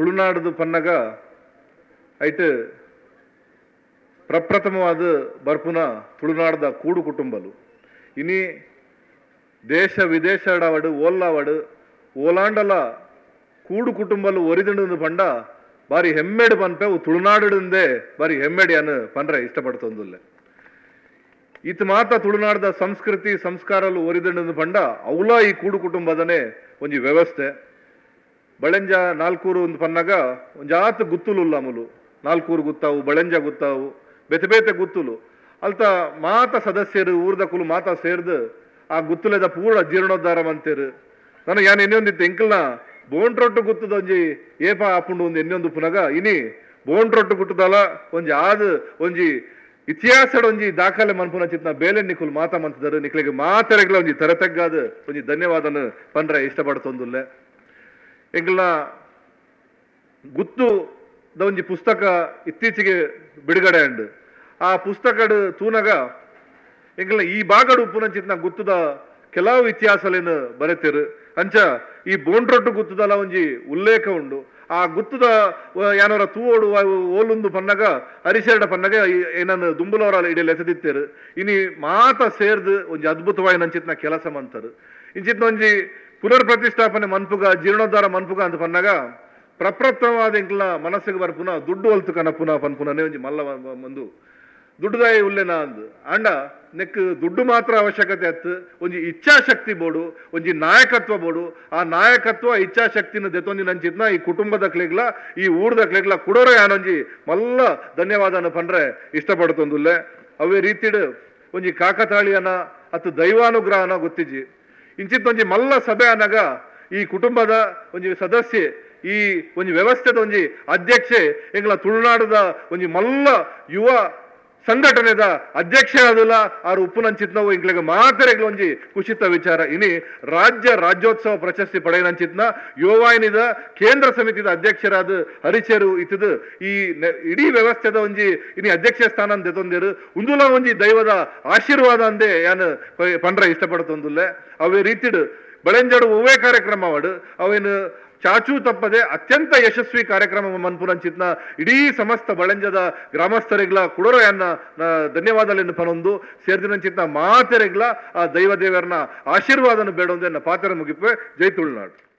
ತುಳುನಾಡದು ಪನ್ನಗ ಐಟ್ ಪ್ರಪ್ರಥಮವಾದ ಬರ್ಪುನ ತುಳುನಾಡದ ಕೂಡು ಕುಟುಂಬಲು. ಇನಿ ದೇಶ ವಿದೇಶಡವಡು, ಓಲ್ಲಾವಡು, ಓಲಾಂಡಲ ಕೂಡು ಕುಟುಂಬಲು ಒರಿದಿಂಡು ಪಂಡ ಬಾರಿ ಹೆಮ್ಮೆಡು ಪನ್ಪೆ ತುಳುನಾಡುಂದೇ ಬಾರಿ ಹೆಮ್ಮೆಡಿ ಅನ್ನು ಪನ್ರೆ ಇಷ್ಟಪಡ್ತೊಂದುಲ್ಲೆ. ಇತ್ ಮಾತ ತುಳುನಾಡದ ಸಂಸ್ಕೃತಿ, ಸಂಸ್ಕಾರಲು ಒರಿದಿಂಡು ಪಂಡ ಅವಲ ಈ ಕೂಡು ಕುಟುಂಬದನೆ ಒಂಜಿ ವ್ಯವಸ್ಥೆ. ಬಳೆಂಜ ನಾಲ್ಕೂರು ಒಂದು ಪನ್ನಗ ಜಾತ ಗುತ್ತುಲು ಅಮಲು. ನಾಲ್ಕೂರು ಗುತ್ತಾವು, ಬಳೆಂಜ ಗುತ್ತಾವು, ಬೆತೆ ಬೇತೆ ಗುತ್ತುಲು. ಅಲ್ತ ಮಾತ ಸದಸ್ಯರು, ಊರ್ದ ಕುಲು ಮಾತ ಸೇರ್ದು, ಆ ಗುತ್ತುಲೆದ ಪೂರ ಜೀರ್ಣೋದ್ಧಾರ ಮಂತೇರು ನಾನು ಯಾನ್ ಇನ್ನೊಂದಿತ್ತು ಎಂಕಲ್ನ ಬೋಂಟ್ರೊಟ್ಟು ಗುತ್ತದ ಒಂಜಿ ಏಪ ಆಪುಂಡು ಒಂದು ಇನ್ನೊಂದು ಪುನಗ, ಇನಿ ಬೋಂಟ್ರೊಟ್ಟು ಗುಟ್ಟದಲ, ಒಂಜಿ ಆದ, ಒಂಜಿ ಇತಿಹಾಸಡ್ ಒಂಜಿ ದಾಖಲೆ ಮನ್ಪುನ ಚಿತ್ನ ಬೇಲೆ ನಿಖುಲ್ ಮಾತ ಮಂತದರು. ನಿಕ್ಲಿಗೆ ಮಾತೆರೆಗ್ಲ ಒಂಜಿ ತರತೆಗ್ಗಾದ, ಒಂಜಿ ಧನ್ಯವಾದನ ಪಂಡ್ರೆ ಇಷ್ಟಪಡ್ತೊಂದುಲ್ಲೆ. ಎಂಕಲ್ನ ಗುತ್ತು ದ ಒಂಜಿ ಪುಸ್ತಕ ಇತ್ತೀಚೆಗೆ ಬಿಡುಗಡೆ ಅಂಡ್ ಆ ಪುಸ್ತಕಡ್ ತೂನಗ ಎಂಕಲ್ನ ಈ ಬಾಗಡು ಉಪ್ಪುನಂಚಿತ್ನ ಗುತ್ತುದ ಕೆಲವು ಇತಿಹಾಸಲೇನು ಬರೆತಿರು. ಅಂಚ ಈ ಬೋಂಡ್ರೊಟ್ಟು ಗುತ್ತುದಲ ಒಂಜಿ ಉಲ್ಲೇಖ ಉಂಡು. ಆ ಗುತ್ತುದ ಯಾನವರ ತೂವೋಡು ಓಲುಂದು ಪನ್ನಗ ಅರಿಸೆರಡ ಪನ್ನಗ ಏನನ್ನು ದುಂಬುಲವರ ಇಡೀ ಎಸೆದಿತ್ತೇರು. ಇನಿ ಮಾತ ಸೇರ್ದು ಒಂಜಿ ಅದ್ಭುತವಾಗಿ ನಂಚಿತ್ನ ಕೆಲಸ ಮಂತರು. ಇಂಚಿತ್ನ ಒಂಜಿ ಪುನರ್ ಪ್ರತಿಷ್ಠಾಪನೆ ಮನ್ಪುಗ, ಜೀರ್ಣೋದ್ಧಾರ ಮನ್ಪುಗ ಅಂತ ಬಂದಾಗ ಪ್ರಪ್ರಥಮವಾದ ಎಂಕ್ಲ ಮನಸ್ಸಿಗೆ ಬರ್ಪುನ ದುಡ್ಡು ಒಲ್ತು ಕನಪುನ ಪನ್ಪುನನೇ ಒಂಜಿ ಮಲ್ಲ ಒಂದು ದುಡ್ಡುದಾಯಿ ಉಲ್ಲೆನ? ಅಂದು. ಅಂಡ ನೆಕ್ ದುಡ್ಡು ಮಾತ್ರ ಅವಶ್ಯಕತೆ ಅತ್ತು ಒಂಜಿ ಇಚ್ಛಾಶಕ್ತಿ ಬೋಡು, ಒಂಜಿ ನಾಯಕತ್ವ ಬೋಡು. ಆ ನಾಯಕತ್ವ, ಇಚ್ಛಾಶಕ್ತಿನ ದೆತೊಂದಿ ನಂಚಿತ್ನ ಈ ಕುಟುಂಬದ ಕ್ಲೆಗ್ಲ, ಈ ಊರ್ದ ಕ್ಲೆಗ್ಲ ಕುಡೋರೆ ಯಾನೊಂಜಿ ಮಲ್ಲ ಧನ್ಯವಾದನ ಪಂಡ್ರೆ ಇಷ್ಟಪಡ್ತೊಂದುಲ್ಲೆ. ಅವೇ ರೀತಿಡ್, ಒಂಜಿ ಕಾಕತಾಳಿಯನ ಅತ್ತು ದೈವಾನುಗ್ರಹನ ಗೊತ್ತಿಜಿ ಇಂಚಿತ್ ಒಂಜಿ ಮಲ್ಲ ಸಭೆ ಅನಗ ಈ ಕುಟುಂಬದ ಒಂಜಿ ಸದಸ್ಯೆ, ಈ ಒಂಜಿ ವ್ಯವಸ್ಥೆದ ಒಂಜಿ ಅಧ್ಯಕ್ಷೆ, ಎಂಗ್ಲ ತುಳುನಾಡದ ಒಂಜಿ ಮಲ್ಲ ಯುವ ಸಂಘಟನೆದ ಅಧ್ಯಕ್ಷ ಆದಲ್ಲ ಆರು ಉಪ್ಪುನಂಚಿತ್ನವು ಇಂಗ್ಲಿಗೆ ಮಾತ್ರ ಒಂಜಿ ಕುಶಿತ ವಿಚಾರ. ಇನಿ ರಾಜ್ಯ ರಾಜ್ಯೋತ್ಸವ ಪ್ರಶಸ್ತಿ ಪಡೆಯನಂಚಿತ್ನ ಯುವವಾಹಿನಿದ ಕೇಂದ್ರ ಸಮಿತಿದ ಅಧ್ಯಕ್ಷರಾದ ಹರಿಚೇರು ಇತ್ತದ ಈ ಇಡೀ ವ್ಯವಸ್ಥೆದ ಒಂಜಿ ಇನಿ ಅಧ್ಯಕ್ಷ ಸ್ಥಾನ ದೆತೊಂದೇರು ಉಂದುಲ ಒಂಜಿ ದೈವದ ಆಶೀರ್ವಾದ ಅಂದೆ ಯಾನ್ ಪಂಡ್ರೆ ಇಷ್ಟಪಡ್ತೊಂದುಲ್ಲೆ. ಅವೇ ರೀತಿಡ್ ಬೆಳೆಂಜಡು ಹೂವೇ ಕಾರ್ಯಕ್ರಮ ಮಾಡು. ಅವೇನು ಚಾಚು ತಪ್ಪದೆ ಅತ್ಯಂತ ಯಶಸ್ವಿ ಕಾರ್ಯಕ್ರಮ ಮನ್ಪುರಂಚಿತ್ನ ಇಡೀ ಸಮಸ್ತ ಬಳೆಂಜದ ಗ್ರಾಮಸ್ಥರಿಗ್ಲ ಕುಡೋರಯನ್ನ ಧನ್ಯವಾದಲೆನ್ನು ಪನೊಂದು. ಸೇರಿದಂಚಿತ್ನ ಮಾತೆರೆಗ್ಲ ಆ ದೈವ ದೇವರನ್ನ ಆಶೀರ್ವಾದನ ಬೇಡೊಂದೆ ಪಾತ್ರ ಮುಗಿಪೆ ಜೈ ತುಳುನಾಡು.